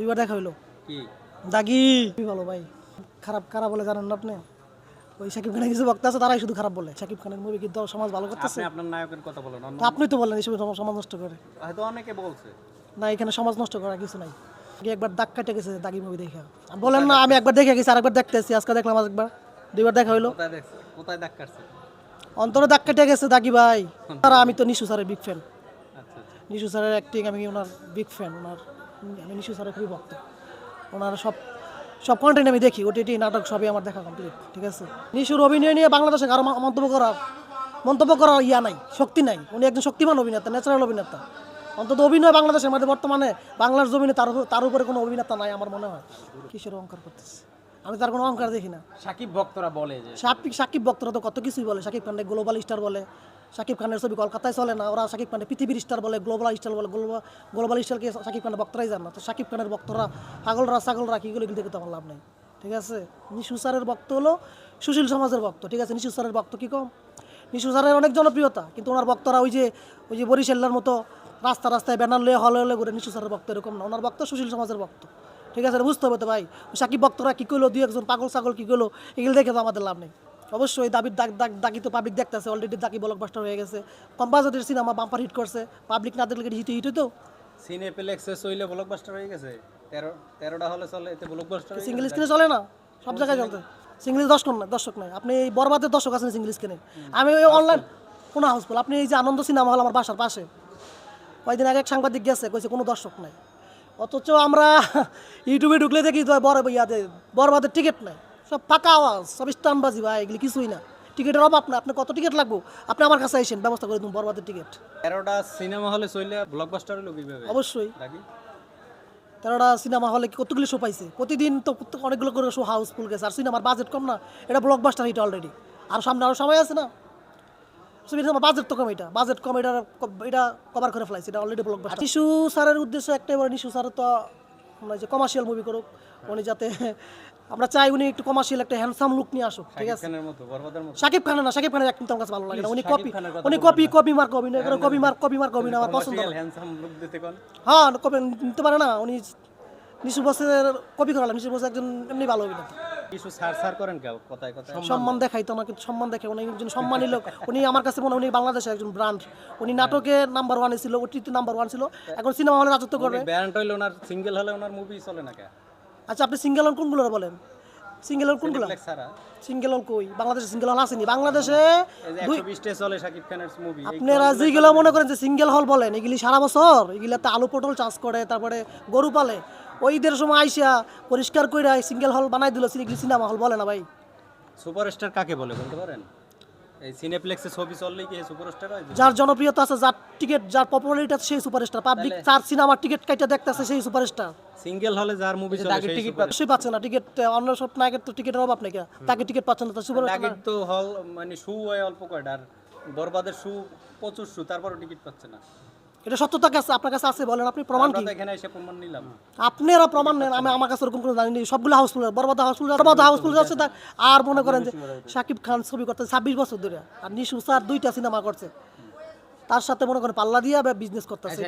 দুইবার দেখা হইল। কি? দাগি। খুবই ভালো ভাই? খারাপ খারাপ বলে জানেন না আপনি? ওই শাকিব খানের কিছু বক্তা আছে তারাই শুধু খারাপ বলে। শাকিব খানের মুভি কিন্তু সমাজ ভালো করতেছে? আপনি আপনার নায়কের কথা বলেন অন্য তো আপনি তো বললেন এইসব সম- সমাজ নষ্ট করে। হয়তো অনেকে বলছে। না এখানে সমাজ নষ্ট করা কিছু নাই। আগে একবার দাগ কাটে গেছে দাগি মুভি দেখে? বলেন না আমি একবার দেখে গেছি আরেকবার দেখতেছি আজকে দেখলাম আরেকবার। দুইবার দেখা হইল। কোথায় দেখছে? কোথায় দাগ কাটছে? অন্তরে দাগ কেটে গেছে দাগি ভাই। তারা আমি তো নিশু স্যারের বিগ ফ্যান আচ্ছা আচ্ছা। নিশু স্যারের অ্যাক্টিং আমি ওনার বিগ ফ্যান ওনার আমি নিশু স্যারের খুবই ভক্ত। ওনার সব সব কন্টেন্ট আমি দেখি ওটিটি নাটক সবই আমার দেখা কমপ্লিট ঠিক আছে? নিশুর অভিনয় নিয়ে বাংলাদেশে কারও মন্তব্য করার মন্তব্য করার ইয়া নাই শক্তি নাই। উনি একজন শক্তিমান অভিনেতা ন্যাচারাল অভিনেতা। অন্তত অভিনয় বাংলাদেশের মধ্যে বর্তমানে বাংলার জমিনে তার তার উপরে কোনো অভিনেতা নাই আমার মনে হয়। কিসের অহংকার করতেছে? আমি তার কোনো অহংকার দেখি না। সাকিব ভক্তরা বলে সাকিব সাকিব ভক্তরা তো কত কিছুই বলে। সাকিব খান্ডে গ্লোবাল স্টার বলে। সাকিব খানের ছবি কলকাতায় চলে না। ওরা সাকিব খানকে পৃথিবীর স্টার বলে গ্লোবাল স্টার বলে গ্লোবাল স্টারকে সাকিব খানের ভক্তরাই জান না। তো সাকিব খানের ভক্তরা, পাগলরা, ছাগলরা কীগুলো এগুলো দেখে তো আমার লাভ নেই। ঠিক আছে? নিশু স্যারের বক্ত হলো সুশীল সমাজের ভক্ত। ঠিক আছে? নিশু স্যারের ভক্ত কী কম? নিশু স্যারের অনেক জনপ্রিয়তা, কিন্তু ওনার বক্তরা ওই যে ওই যে বরিশাল্লার মতো রাস্তা রাস্তায় ব্যানার লয়ে হলে হলে ঘুরে নিশু স্যারের বক্ত এরকম না। ওনার বক্ত সুশীল সমাজের বক্ত ঠিক আছে? বুঝতে হবে তো ভাই সাকিব বক্তরা কী করল? দুই একজন পাগল ছাগল কী করল? এগুলো দেখে তো আমাদের লাভ নেই। অবশ্যই দাবির দাগ দাগ দাগি তো পাবলিক দেখতেছে অলরেডি দাগি ব্লকবাস্টার হয়ে গেছে। কম বাজেটের সিনেমা বাম্পার হিট করছে পাবলিক না দেখলে হিট হিট তো সিনেপ্লেক্সে চইলে ব্লকবাস্টার হয়ে গেছে। তেরো তেরোটা হলে চলে এতে ব্লকবাস্টার সিঙ্গেল স্ক্রিনে চলে না? সব জায়গায় চলতে। সিঙ্গেল দর্শক না দর্শক নাই। আপনি এই বরবাদের দর্শক আছেন সিঙ্গেল স্ক্রিনে আমি ওই অনলাইন কোনো হাউসফুল আপনি এই যে আনন্দ সিনেমা হল আমার বাসার পাশে। কয়েকদিন আগে এক সাংবাদিক গেছে কইছে কোনো দর্শক নাই। অথচ আমরা ইউটিউবে ঢুকলে দেখি তো বড় ইয়াতে বরবাদের টিকিট নাই। সব ফাঁকা আওয়াজ সব স্টানবাজি ভাই এগুলি কিছুই না। টিকিটের অভাব না আপনি কত টিকিট লাগবো? আপনি আমার কাছে আইসেন ব্যবস্থা করে দিন বরবাদের টিকিট। তেরোটা সিনেমা হলে চইলে ব্লকবাস্টার হলো কীভাবে? অবশ্যই। তেরোটা সিনেমা হলে কি কতগুলি শো পাইছে? প্রতিদিন তো অনেকগুলো করে শো হাউসফুল গেছে আর সিনেমার বাজেট কম না এটা ব্লকবাস্টার হিট অলরেডি আর সামনে আরও সময় আছে না? বাজেট তো কম এটা বাজেট কম এটা এটা কভার করে ফেলাইছে এটা অলরেডি ব্লকবাস্টার নিশু স্যারের উদ্দেশ্য একটাই বড় নিশু স্যার তো যে কমার্শিয়াল মুভি করুক উনি যাতে আমরা চাই উনি একটু কমার্শিয়াল একটা হ্যান্ডসাম লুক নিয়ে আসুক ঠিক আছে? খানের মতো বরবাদের মতো। সাকিব খানের না সাকিব খানের একদম আমার কাছে ভালো লাগে না। উনি কপি উনি কপি কপি মার্ক অভিনয় করে কপি মার্ক কপি মার্ক অভিনয় আমার পছন্দ হ্যাঁ কপি নিতে পারে না উনি নিশু বসের কপি করালাম নিশু বসে একজন এমনি ভালো অভিনেতা। কিছু সার সার করেন কেউ? কথায় কথায়। সম্মান দেখাইতো না কিন্তু সম্মান দেখে উনি একজন সম্মানী লোক। উনি আমার কাছে মনে উনি বাংলাদেশের একজন ব্র্যান্ড। উনি নাটকে নাম্বার ওয়ানে ছিল ওটিতে নাম্বার ওয়ান ছিল। এখন সিনেমা হলে রাজত্ব করবে। হইলে ওনার সিঙ্গেল হলে ওনার মুভি চলে না আচ্ছা আপনি সিঙ্গেল হল কোনগুলো বলেন? সিঙ্গেল হল কোনগুলো? সিঙ্গেল হল কই? বাংলাদেশে সিঙ্গেল হল আসেনি। বাংলাদেশে চলে শাকিব খানের মুভি আপনারা যেগুলো মনে করেন যে সিঙ্গেল হল বলেন এগুলি সারা বছর এগুলাতে আলু পটল চাষ করে তারপরে গরু পালে। ওই ঈদের সময় আইসা পরিষ্কার করে সিঙ্গেল হল বানাই দিল এগুলি সিনেমা হল বলে না ভাই। সুপারস্টার কাকে বলে বলতে পারেন? এই সিনেপ্লেক্সে ছবি চললেই কি সুপারস্টার হয়? যার জনপ্রিয়তা আছে যার টিকিট যার পপুলারিটি আছে সেই সুপারস্টার। পাবলিক চার সিনেমার টিকিট কাইটা দেখতেছে সেই সুপারস্টার। সিঙ্গেল হলে যার মুভি চলে সেই টিকিট অবশ্যই পাচ্ছে না টিকিট অন্য সব নায়কের তো টিকিটের অভাব নাকি? তাকে টিকিট পাচ্ছে না তো সুপারস্টার তো হল মানে শু হয় অল্প কয়টা আর বরবাদের শু প্রচুর শু তারপরও টিকিট পাচ্ছে না। এটা সত্যতা কাছে আপনার কাছে আছে বলেন আপনি প্রমাণ কি? এখানে এসে প্রমাণ নিলাম। আপনারা প্রমাণ নেন আমি আমার কাছে ওরকম কোনো জানি না সবগুলো housefull Borbaad housefull Borbaad housefull যাচ্ছে আর মনে করেন যে সাকিব খান ছবি করতে ছাব্বিশ বছর ধরে। আর নিশু স্যার দুইটা সিনেমা করছে। তার সাথে মনে করেন পাল্লা দিয়ে বিজনেস করতেছে।